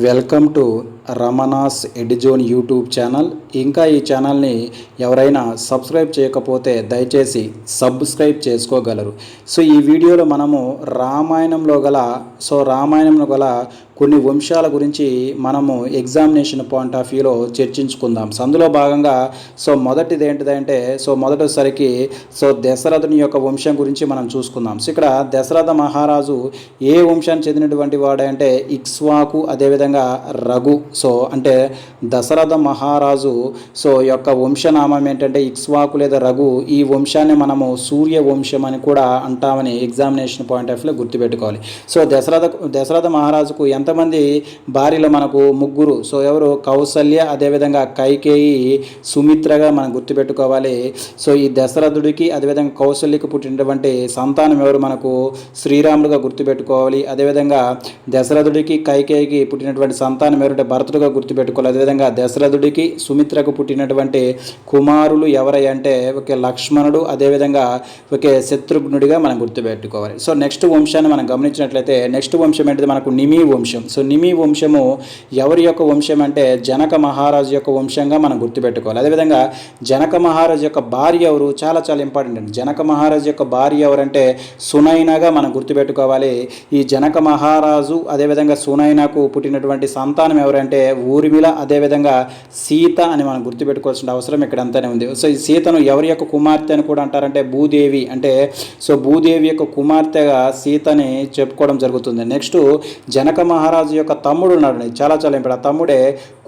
Welcome to Ramana's ఎడిజోన్ YouTube channel. ఇంకా ఈ ఛానల్ని ఎవరైనా సబ్స్క్రైబ్ చేయకపోతే దయచేసి సబ్స్క్రైబ్ చేసుకోగలరు. సో ఈ వీడియోలో మనము రామాయణంలో గల సో రామాయణంలో గల కొన్ని వంశాల గురించి మనము ఎగ్జామినేషన్ పాయింట్ ఆఫ్ వ్యూలో చర్చించుకుందాం. సో అందులో భాగంగా సో మొదటిది ఏంటిదంటే సో మొదటిసరికి సో దశరథుని యొక్క వంశం గురించి మనం చూసుకుందాం. సో ఇక్కడ దశరథ మహారాజు ఏ వంశానికి చెందినటువంటి వాడంటే ఇక్స్వాకు అదేవిధంగా రఘు. సో అంటే దశరథ మహారాజు సో యొక్క వంశనామం ఏంటంటే ఇక్స్వాకు లేదా రఘు. ఈ వంశాన్ని మనము సూర్య వంశం అని కూడా అంటామని ఎగ్జామినేషన్ పాయింట్ ఆఫ్ వ్యూలో గుర్తుపెట్టుకోవాలి. సో దశరథ దశరథ మహారాజుకు ఎంత ఎంతమంది భార్యలు మనకు ముగ్గురు. సో ఎవరు? కౌసల్య అదేవిధంగా కైకేయి సుమిత్రగా మనం గుర్తుపెట్టుకోవాలి. సో ఈ దశరథుడికి అదేవిధంగా కౌసల్యకు పుట్టినటువంటి సంతానం ఎవరు? మనకు శ్రీరాముడుగా గుర్తుపెట్టుకోవాలి. అదేవిధంగా దశరథుడికి కైకేయికి పుట్టినటువంటి సంతానం ఎవరంటే భరతుడుగా గుర్తుపెట్టుకోవాలి. అదేవిధంగా దశరథుడికి సుమిత్రకు పుట్టినటువంటి కుమారులు ఎవరై అంటే ఒకే లక్ష్మణుడు అదేవిధంగా ఒకే శత్రుఘ్నుడిగా మనం గుర్తుపెట్టుకోవాలి. సో నెక్స్ట్ వంశాన్ని మనం గమనించినట్లయితే నెక్స్ట్ వంశం ఏంటిది? మనకు నిమి వంశం. సో నిమి వంశము ఎవరి యొక్క వంశం అంటే జనక మహారాజు యొక్క వంశంగా మనం గుర్తుపెట్టుకోవాలి. అదేవిధంగా జనక మహారాజు యొక్క భార్య ఎవరు? చాలా చాలా ఇంపార్టెంట్ అండి. జనక మహారాజు యొక్క భార్య ఎవరంటే సునైనగా మనం గుర్తుపెట్టుకోవాలి. ఈ జనక మహారాజు అదేవిధంగా సునైనకు పుట్టినటువంటి సంతానం ఎవరంటే ఊర్మిళ అదేవిధంగా సీత అని మనం గుర్తుపెట్టుకోవాల్సిన అవసరం ఇక్కడ అంతానే ఉంది. సో ఈ సీతను ఎవరి యొక్క కుమార్తె అని కూడా అంటారంటే భూదేవి. అంటే సో భూదేవి యొక్క కుమార్తెగా సీతని చెప్పుకోవడం జరుగుతుంది. నెక్స్ట్ జనక మహారాజు యొక్క తమ్ముడు ఉన్నాడు చాలా చాలా ఇంపాడు ఆ తమ్ముడే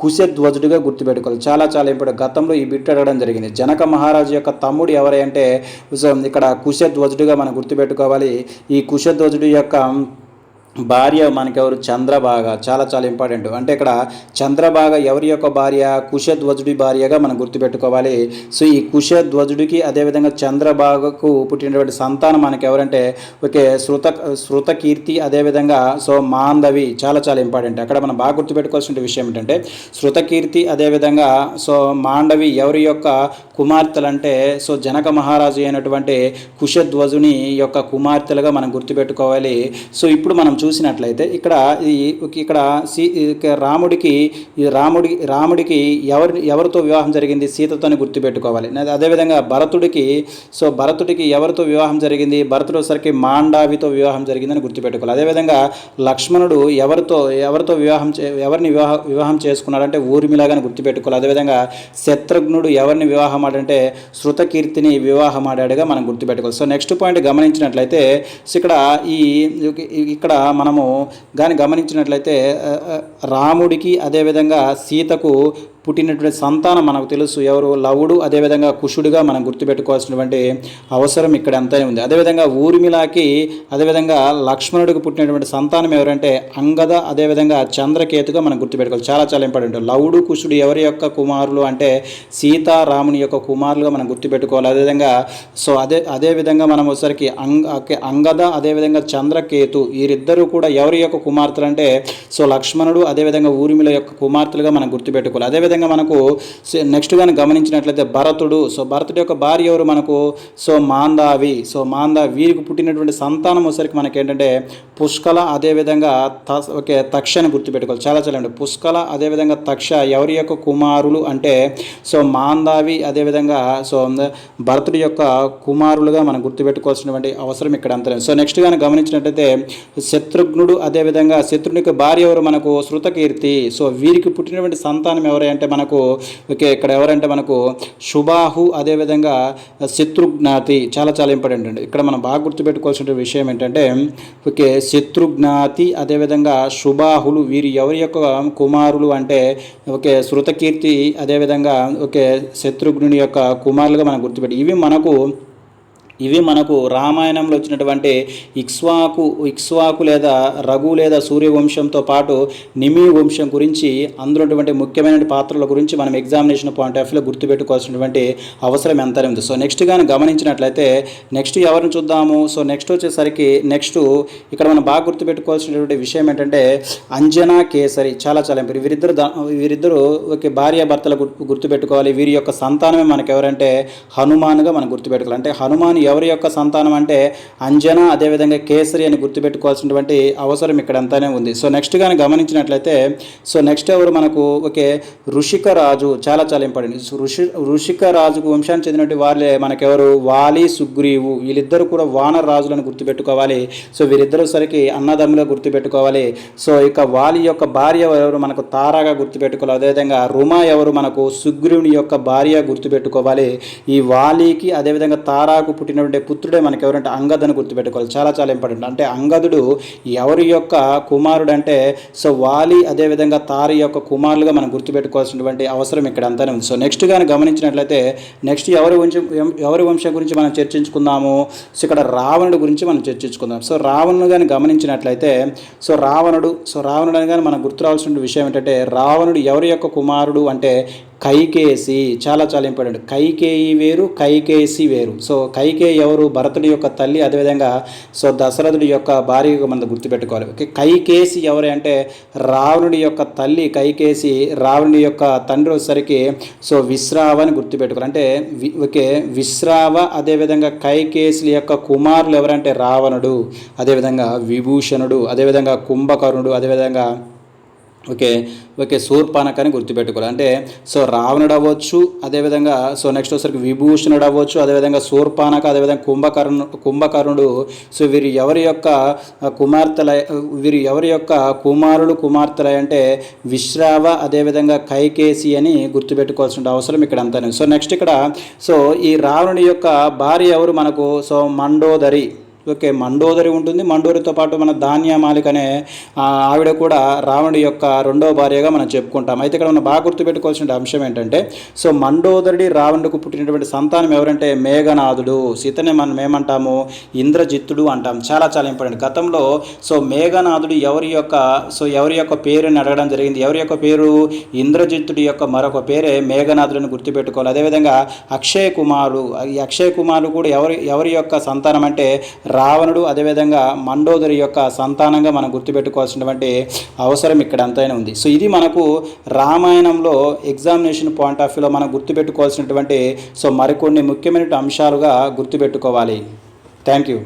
కుశధ్వజుడిగా గుర్తుపెట్టుకోవాలి. చాలా చాలా ఇంపాడు గతంలో ఈ బిట్టు అడగడం జరిగింది. జనక మహారాజు యొక్క తమ్ముడు ఎవరై అంటే ఇక్కడ కుశధ్వజుడిగా మనం గుర్తుపెట్టుకోవాలి. ఈ కుశధ్వజుడి యొక్క భార్య మనకెవరు? చంద్రభాగ. చాలా చాలా ఇంపార్టెంట్. అంటే ఇక్కడ చంద్రభాగ ఎవరి యొక్క భార్య? కుశధ్వజుడి భార్యగా మనం గుర్తుపెట్టుకోవాలి. సో ఈ కుశధ్వజుడికి అదేవిధంగా చంద్రభాగకు పుట్టినటువంటి సంతానం మనకి ఎవరంటే ఓకే శృత శృతకీర్తి అదేవిధంగా సో మాంధవి చాలా చాలా ఇంపార్టెంట్. అక్కడ మనం బాగా గుర్తుపెట్టుకోవాల్సిన విషయం ఏంటంటే శృతకీర్తి అదేవిధంగా సో మాండవి ఎవరి యొక్క కుమార్తెలు అంటే సో జనక మహారాజు అయినటువంటి కుశధ్వజుని యొక్క కుమార్తెలుగా మనం గుర్తుపెట్టుకోవాలి. సో ఇప్పుడు మనం చూసినట్లయితే ఇక్కడ ఈ ఇక్కడ సీ రాముడికి రాముడి రాముడికి ఎవరి ఎవరితో వివాహం జరిగింది సీతతోని గుర్తుపెట్టుకోవాలి. అదేవిధంగా భరతుడికి సో భరతుడికి ఎవరితో వివాహం జరిగింది? భరతుడు సరికి మాండావితో వివాహం జరిగిందని గుర్తుపెట్టుకోవాలి. అదేవిధంగా లక్ష్మణుడు ఎవరితో ఎవరితో వివాహం చే ఎవరిని వివాహ వివాహం చేసుకున్నాడంటే ఊర్మిలాగాని గుర్తుపెట్టుకోవాలి. అదేవిధంగా శత్రుఘ్నుడు ఎవరిని వివాహం ఆడంటే శృతకీర్తిని వివాహం ఆడాడుగా మనం గుర్తుపెట్టుకోవాలి. సో నెక్స్ట్ పాయింట్ గమనించినట్లయితే సో ఇక్కడ ఈ ఇక్కడ మనము కానీ గమనించినట్లయితే రాముడికి అదేవిధంగా సీతకు పుట్టినటువంటి సంతానం మనకు తెలుసు. ఎవరు లవుడు అదేవిధంగా కుషుడుగా మనం గుర్తుపెట్టుకోవాల్సినటువంటి అవసరం ఇక్కడ అంతనే ఉంది. అదేవిధంగా ఊర్మిళకి అదేవిధంగా లక్ష్మణుడికి పుట్టినటువంటి సంతానం ఎవరంటే అంగద అదేవిధంగా చంద్రకేతుగా మనం గుర్తుపెట్టుకోవాలి. చాలా చాలా ఇంపార్టెంట్. లవుడు కుషుడు ఎవరి యొక్క కుమారులు అంటే సీతారాముని యొక్క కుమారులుగా మనం గుర్తుపెట్టుకోవాలి. అదేవిధంగా సో అదే అదేవిధంగా మనం ఒకసారికి అంగ అంగద అదేవిధంగా చంద్రకేతు వీరిద్దరూ కూడా ఎవరి యొక్క కుమార్తెలు అంటే సో లక్ష్మణుడు అదేవిధంగా ఊర్మిళ యొక్క కుమార్తెలుగా మనం గుర్తుపెట్టుకోవాలి. అదేవిధంగా మనకు నెక్స్ట్ కానీ గమనించినట్లయితే భరతుడు సో భరతుడి యొక్క భార్య ఎవరు మనకు? సో మాందావి సో మాందా వీరికి పుట్టినటువంటి సంతానం వచ్చరికి మనకి ఏంటంటే పుష్కల అదేవిధంగా త ఓకే తక్ష అని గుర్తుపెట్టుకోవాలి. చాలా చాలా పుష్కల అదేవిధంగా తక్ష ఎవరి యొక్క కుమారులు అంటే సో మాందావి అదేవిధంగా సో భరతుడి యొక్క కుమారులుగా మనం గుర్తుపెట్టుకోవాల్సినటువంటి అవసరం ఇక్కడ అంతరం సో నెక్స్ట్ కానీ గమనించినట్లయితే శత్రుఘ్నుడు అదేవిధంగా శత్రుని యొక్క భార్య ఎవరు మనకు? శృతకీర్తి. సో వీరికి పుట్టినటువంటి సంతానం ఎవరై అంటే మనకు ఓకే ఇక్కడ ఎవరంటే మనకు శుభాహు అదేవిధంగా శత్రుఘ్నాతి చాలా చాలా ఇంపార్టెంట్ అండి. ఇక్కడ మనం బాగా గుర్తుపెట్టుకోవాల్సిన విషయం ఏంటంటే ఓకే శత్రుఘ్నాతి అదేవిధంగా శుభాహులు వీరు ఎవరి యొక్క కుమారులు అంటే ఓకే శృతకీర్తి అదేవిధంగా ఓకే శత్రుఘ్నుని యొక్క కుమారులుగా మనం గుర్తుపెట్టి ఇవి మనకు ఇవి మనకు రామాయణంలో వచ్చినటువంటి ఇక్స్వాకు ఇక్స్వాకు లేదా రఘు లేదా సూర్యవంశంతో పాటు నిమి వంశం గురించి అందులో ముఖ్యమైన పాత్రల గురించి మనం ఎగ్జామినేషన్ పాయింట్ ఆఫ్ వ్యూలో గుర్తుపెట్టుకోవాల్సినటువంటి అవసరం ఎంత ఉంది. సో నెక్స్ట్ కానీ గమనించినట్లయితే నెక్స్ట్ ఎవరిని చూద్దాము? సో నెక్స్ట్ వచ్చేసరికి నెక్స్ట్ ఇక్కడ మనం బాగా గుర్తుపెట్టుకోవాల్సినటువంటి విషయం ఏంటంటే అంజనా కేసరి చాలా చాలా వీరిద్దరు వీరిద్దరు ఒక భార్యాభర్తలు గుర్తు గుర్తుపెట్టుకోవాలి. వీరి యొక్క సంతానమే మనకు ఎవరంటే హనుమాన్గా మనం గుర్తుపెట్టుకోవాలి. అంటే హనుమాన్ ఎవరి యొక్క సంతానం అంటే అంజన అదేవిధంగా కేసరి అని గుర్తుపెట్టుకోవాల్సినటువంటి అవసరం ఇక్కడ అంతానే ఉంది. సో నెక్స్ట్ కానీ గమనించినట్లయితే సో నెక్స్ట్ ఎవరు మనకు ఓకే ఋషిక రాజు చాలా చాలా ఇంపార్టెంట్ ఋషి ఋషిక రాజుకు వంశానికి చెందినటువంటి వాళ్ళే మనకెవరు? వాలి సుగ్రీవు. వీళ్ళిద్దరు కూడా వానర రాజులను గుర్తుపెట్టుకోవాలి. సో వీరిద్దరు సరికి అన్నదమ్ములుగా గుర్తుపెట్టుకోవాలి. సో ఇక వాలి యొక్క భార్య ఎవరు మనకు తారాగా గుర్తుపెట్టుకోవాలి. అదేవిధంగా రుమా ఎవరు మనకు సుగ్రీవుని యొక్క భార్య గుర్తుపెట్టుకోవాలి. ఈ వాలికి అదేవిధంగా తారాకు పుట్టినటువంటి పుత్రుడే మనకి ఎవరంటే అంగదని గుర్తుపెట్టుకోవాలి. చాలా చాలా ఇంపార్టెంట్. అంటే అంగదుడు ఎవరి యొక్క కుమారుడు అంటే సో వాలి అదేవిధంగా తారి యొక్క కుమారులుగా మనం గుర్తుపెట్టుకోవాల్సినటువంటి అవసరం ఇక్కడ అంతానే ఉంది. సో నెక్స్ట్ కానీ గమనించినట్లయితే నెక్స్ట్ ఎవరి వంశం ఎవరి వంశం గురించి మనం చర్చించుకుందాము? సో ఇక్కడ రావణుడు గురించి మనం చర్చించుకుందాం. సో రావణుడు కానీ గమనించినట్లయితే సో రావణుడు సో రావణుడు అని కానీ మనం గుర్తురావాల్సిన విషయం ఏంటంటే రావణుడు ఎవరి యొక్క కుమారుడు అంటే కైకేసి చాలా చాలా ఇంపార్టెంట్ కైకేయి వేరు కైకేసి వేరు. సో కైకేయి ఎవరు? భరతుడి యొక్క తల్లి అదేవిధంగా సో దశరథుడి యొక్క భార్య మనం గుర్తుపెట్టుకోవాలి. ఓకే కైకేసి ఎవరు అంటే రావణుడి యొక్క తల్లి కైకేసి రావణుడి యొక్క తండ్రి వచ్చేసరికి సో విశ్రావ అని గుర్తుపెట్టుకోవాలి. అంటే వి ఓకే విశ్రావ అదేవిధంగా కైకేసుల యొక్క కుమారులు ఎవరంటే రావణుడు అదేవిధంగా విభూషణుడు అదేవిధంగా కుంభకర్ణుడు అదేవిధంగా ఓకే ఓకే శూర్పానక అని గుర్తుపెట్టుకోవాలి. అంటే సో రావణుడు అవ్వచ్చు అదేవిధంగా సో నెక్స్ట్ వచ్చరికి విభూషణుడు అవ్వచ్చు అదేవిధంగా శూర్పానక అదేవిధంగా కుంభకర్ణు కుంభకర్ణుడు. సో వీరు ఎవరి యొక్క కుమార్తెల వీరు ఎవరి యొక్క కుమారుడు కుమార్తెల అంటే విశ్రావ అదేవిధంగా కైకేసి అని గుర్తుపెట్టుకోవాల్సిన అవసరం ఇక్కడ అంతా సో నెక్స్ట్ ఇక్కడ సో ఈ రావణుడి యొక్క భార్య ఎవరు? మనకు సో మండోదరి. ఓకే మండోదరి ఉంటుంది. మండోదరితో పాటు మన ధాన్యమాలిక అనే ఆవిడ కూడా రావణుడి యొక్క రెండవ భార్యగా మనం చెప్పుకుంటాం. అయితే ఇక్కడ మనం బాగా గుర్తుపెట్టుకోవాల్సిన అంశం ఏంటంటే సో మండోదరుడి రావణుడికి పుట్టినటువంటి సంతానం ఎవరంటే మేఘనాథుడు. సీతనే మనం ఏమంటాము? ఇంద్రజిత్తుడు అంటాం. చాలా చాలా ఇంపార్టెంట్. గతంలో సో మేఘనాథుడు ఎవరి యొక్క సో ఎవరి యొక్క పేరుని అడగడం జరిగింది? ఎవరి యొక్క పేరు? ఇంద్రజిత్తుడి యొక్క మరొక పేరే మేఘనాథుడిని గుర్తుపెట్టుకోవాలి. అదేవిధంగా అక్షయ్ కుమారు ఈ అక్షయ్ కుమారు కూడా ఎవరి ఎవరి యొక్క సంతానం అంటే రావణుడు అదేవిధంగా మండోదరి యొక్క సంతానంగా మనం గుర్తుపెట్టుకోవాల్సినటువంటి అవసరం ఇక్కడ అంతైనా ఉంది. సో ఇది మనకు రామాయణంలో ఎగ్జామినేషన్ పాయింట్ ఆఫ్ వ్యూలో మనం గుర్తుపెట్టుకోవాల్సినటువంటి సో మరికొన్ని ముఖ్యమైన అంశాలుగా గుర్తుపెట్టుకోవాలి. Thank you.